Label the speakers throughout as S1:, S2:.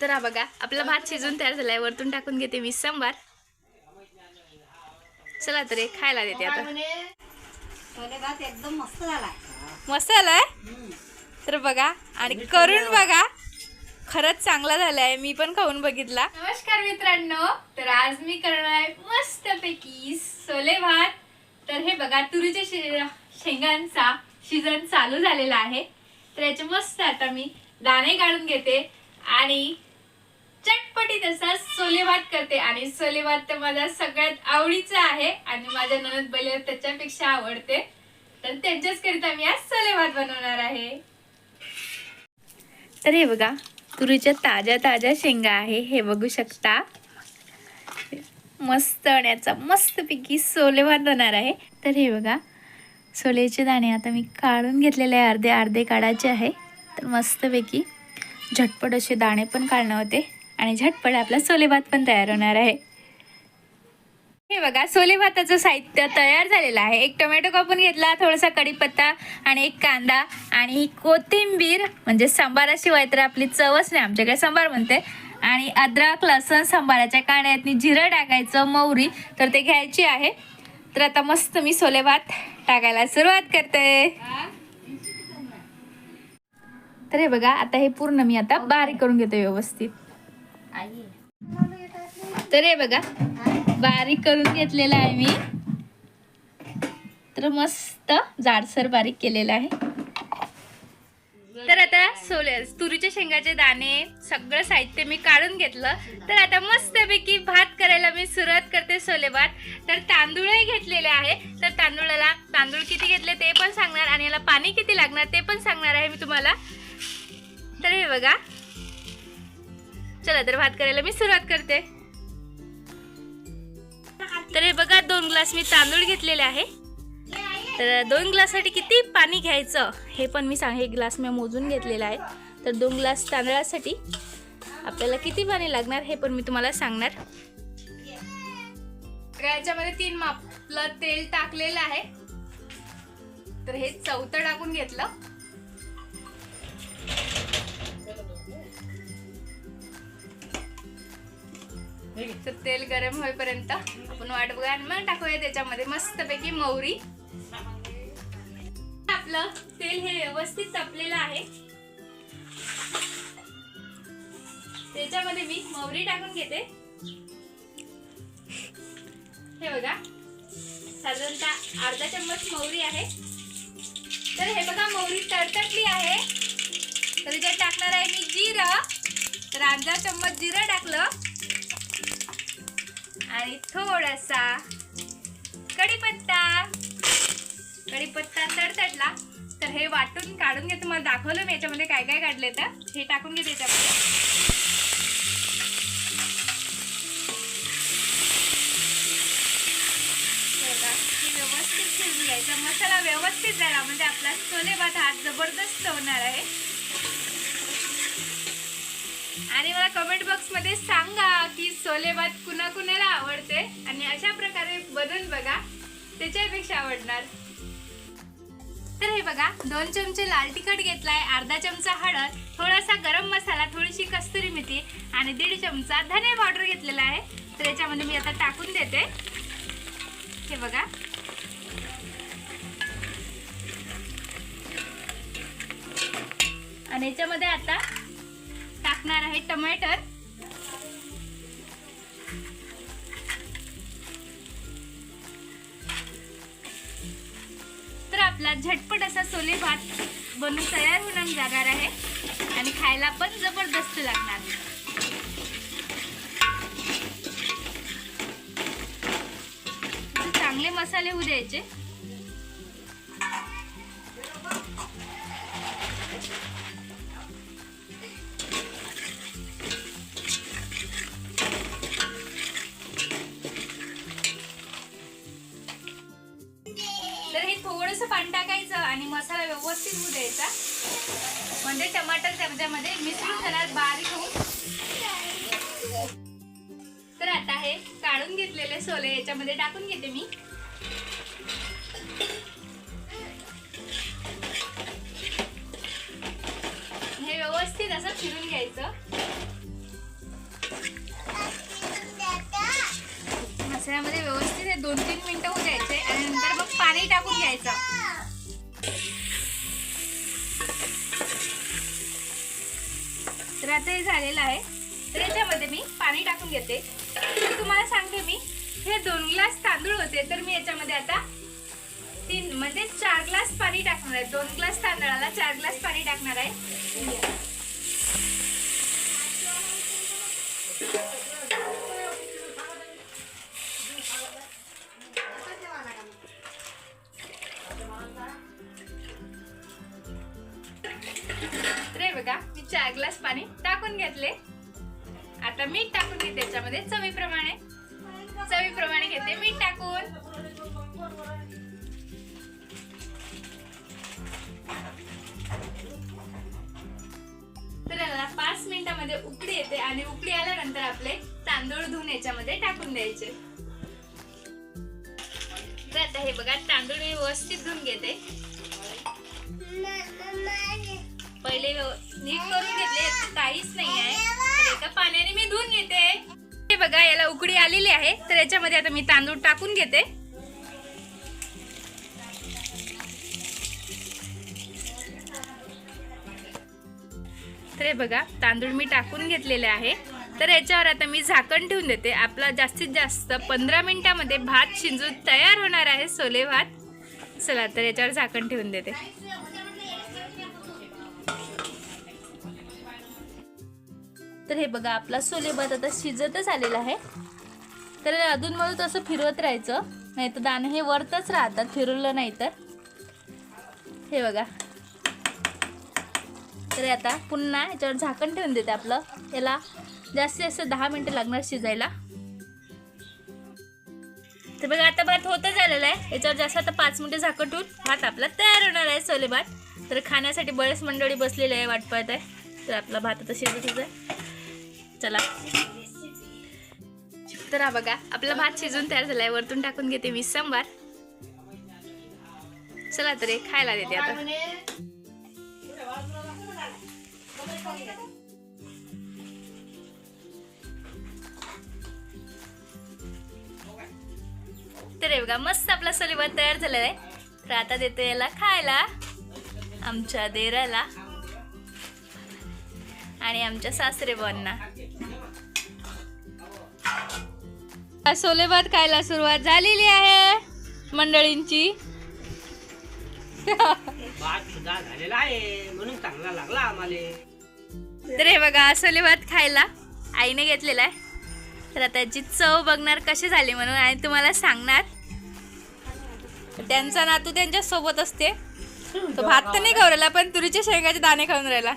S1: तर हा बघा आपला भात शिजून तयार झालाय. वरतून टाकून घेते मी सांबार. चला तर खायला देते आता.
S2: भात एकदम मस्त झाला
S1: मस्त तर बघा आणि करून बघा. खरंच चांगला झालाय. मी पण खाऊन बघितला. नमस्कार मित्रांनो. तर आज मी करणार आहे मस्त पैकी सोले भात. तर हे बघा तुरीच्या शे- शेंगांचा सीझन चालू झालेला आहे. तर याचे मस्त आता मी दाणे काढून घेते. आणि चटपटीत असा सोले भात करते. आणि सोले भात तर माझा सगळ्यात आवडीचा आहे. आणि माझ्या ननद बैल त्याच्यापेक्षा आवडते. तर त्यांच्याच करिता मी आज सोले भात बनवणार आहे. तर हे बघा तुरीच्या ताज्या ताज्या शेंगा आहे. हे बघू शकता. मस्त आणि मस्तपैकी सोले भात बनणार आहे. तर हे बघा सोलेचे दाणे आता मी काढून घेतलेले अर्धे अर्धे काढायचे आहे. तर मस्तपैकी झटपट असे दाणे पण काढणं होते आणि झटपट आपला सोले भात पण तयार होणार आहे. हे बघा सोले भाताचं साहित्य तयार झालेलं आहे. एक टोमॅटो कापून घेतला थोडासा कढीपत्ता आणि एक कांदा आणि कोथिंबीर म्हणजे सांबाराशिवाय तर आपली चवच नाही आमच्याकडे सांबार म्हणते. आणि अद्रक लसण सांबाराच्या कांड्यातनी जिरं टाकायचं मोहरी तर ते घ्यायची आहे. तर आता मस्त मी सोले भात टाकायला सुरुवात करते. तर हे बघा आता हे पूर्ण मी आता बारीक करून घेते व्यवस्थित. तर हे बघा बारीक करून घेतलेला आहे मी. तर मस्त जाडसर बारीक केलेलं आहे. तर आता सोले तुरीच्या शेंगाचे दाणे सगळं साहित्य मी काढून घेतलं. तर आता मस्तपैकी भात करायला मी सुरुवात करते सोले भात तर तांदूळही घेतलेले आहे. तर तांदूळाला तांदूळ किती घेतले ते पण सांगणार आणि याला पाणी किती लागणार ते पण सांगणार आहे मी तुम्हाला. तर हे बघा. चला तर भात करायला मी सुरुवात करते. तर हे बघा दोन ग्लास मी तांदूळ घेतलेले आहे. तर दोन ग्लाससाठी किती पाणी घ्यायचं हे पण मी सांग हे ग्लास मी मोजून घेतलेलं आहे. तर दोन ग्लास तांदळासाठी आपल्याला किती पाणी लागणार हे पण मी तुम्हाला सांगणार. याच्यामध्ये तीन मापलं तेल टाकलेलं आहे. तर हे चौथं टाकून घेतलं. तर तेल गरम होईपर्यंत आपण वाट बघा. आणि मग टाकूया त्याच्यामध्ये मस्तपैकी मोहरी आपलं तेल हे व्यवस्थित तापलेलं आहे. त्याच्यामध्ये मी मोहरी टाकून घेते. हे बघा. साधारणतः अर्धा चम्मच मोहरी आहे. तर हे बघा मोहरी तडतडली आहे. तर इथे टाकणार आहे मी जिरं. तर अर्धा चम्मच जिरं टाकलं. आणि थोडासा कढीपत्ता. कढीपत्ता तडतडला. तर हे वाटून काढून घे. तुम्हाला दाखवलं मी याच्यामध्ये काय काय काढले तर. हे टाकून घेते याच्यामध्ये व्यवस्थित घ्यायचा मसाला व्यवस्थित झाला. म्हणजे आपला छोले भात हा जबरदस्त होणार आहे. आणि मला कमेंट बॉक्समध्ये सांगा की सोले भात कुणा कुणाला आवडते? आणि अशा प्रकारे बनवून बघा. त्याच्यापेक्षा आवडणार. तर हे बघा दोन चमचे लाल तिखट घेतलाय अर्धा चमचा हळद थोडासा गरम मसाला थोडीशी कस्तुरी मेथी आणि दीड चमचा धने पावडर घेतलेला आहे. तर याच्यामध्ये मी आता टाकून देते. हे बघा. आणि याच्यामध्ये आता टाकणार आहे टमाटर. तर आपला झटपट असा सोले भात बनून तयार होणार जाणार आहे. आणि खायला पण जबरदस्त लागणार. चांगले मसाले होऊ द्यायचे. पाणी टाकायचं आणि मसाला व्यवस्थित होऊ द्यायचा. म्हणजे टमाटर सब्जामध्ये मिसळून झाला बारीक होऊन. तर आता हे काढून घेतलेले सोले याच्यामध्ये टाकून घेते मी. हे व्यवस्थित असं फिरून घ्यायचं. मसाल्यामध्ये व्यवस्थित दोन तीन मिनटं होऊ द्यायचे आणि नंतर मग पाणी टाकून घ्यायचं. तर आता हे झालेलं आहे. तर याच्यामध्ये मी पाणी टाकून घेते. तर तुम्हाला सांगते मी हे दोन ग्लास तांदूळ होते तर मी याच्यामध्ये आता तीन म्हणजे चार ग्लास पाणी टाकणार आहे. दोन ग्लास तांदळाला चार ग्लास पाणी टाकणार आहे. बघा मी चार ग्लास पाणी टाकून घेतले. आता मीठ टाकून घेते त्याच्यामध्ये चवीप्रमाणे. चवीप्रमाणे घेते मीठ टाकून. तर याला पाच मिनिटामध्ये उकळी येते आणि उकळी आल्यानंतर आपले तांदूळ धुवून याच्यामध्ये टाकून द्यायचे. तर आता हे बघा तांदूळ मी व्यवस्थित धुवून घेते. पहिले नीट करून घेतले काहीच नाही आहे. तर एका पाण्याने मी धुवून घेते. हे बघा याला उकडी आलेली आहे. तर याच्यामध्ये आता मी तांदूळ टाकून घेते. तर हे बघा तांदूळ मी टाकून घेतलेले आहे. तर याच्यावर आता मी झाकण ठेवून देते. आपला जास्तीत जास्त पंधरा मिनिटामध्ये भात शिजून तयार होणार आहे सोले भात. चला तर याच्यावर झाकण ठेवून देते. तर हे बघा आपला सोले भात आता शिजतच आलेला आहे. तर अधूनमधून तसं फिरवत राहायचं. नाही तर दाणे हे वरतच राहतात फिरवलं नाही तर. हे बघा. तर आता पुन्हा याच्यावर झाकण ठेवून देते आपलं. याला जास्तीत जास्त दहा मिनटं लागणार शिजायला. तर बघा आता भात होतच आलेला आहे. याच्यावर जास्त आता पाच मिनटं झाकण ठेवून भात आपला तयार होणार आहे सोले भात. तर खाण्यासाठी बरेच मंडळी बसलेले आहे वाट पाहत आहे. तर आपला भात आता शिजतच आहे. चला. तर हा बघा आपला भात शिजून तयार झालाय. वरतून टाकून घेते मी सांबार. चला तर खायला देते आता. तर बघा मस्त आपला सोलीभात तयार झालेला आहे. तर आता देते याला खायला आमच्या देराला आणि आमच्या सासरे बुवांना सोले भात खायला सुरुवात झालेली आहे मंडळींची.
S3: भात सुद्धा झालेला आहे म्हणून चांगला लागला आम्हाला.
S1: तर हे बघा सोले भात खायला आईने घेतलेला आहे. तर आता याची चव बघणार कशी झाली म्हणून आणि तुम्हाला सांगणार. त्यांचा नातू त्यांच्यासोबत असते. तो भात तर नाही खाऊ राहिला पण तुरीच्या शेंगाचे दाणे खाऊन राहिला.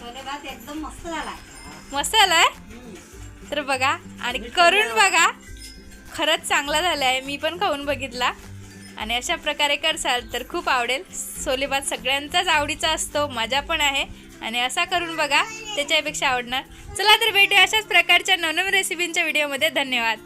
S2: छोले भात एकदम मस्त झालाय
S1: मस्त आलाय तर बघा आणि करून बघा. खरंच चांगला झाला आहे मी पण खाऊन बघितला. आणि अशा प्रकारे करसाल तर खूप आवडेल. सोलेभात सगळ्यांचाच आवडीचा असतो मजा पण आहे. आणि असा करून बघा त्याच्यापेक्षा आवडणार. चला तर भेटूया अशाच प्रकारच्या नवनवीन रेसिपींच्या व्हिडिओमध्ये धन्यवाद.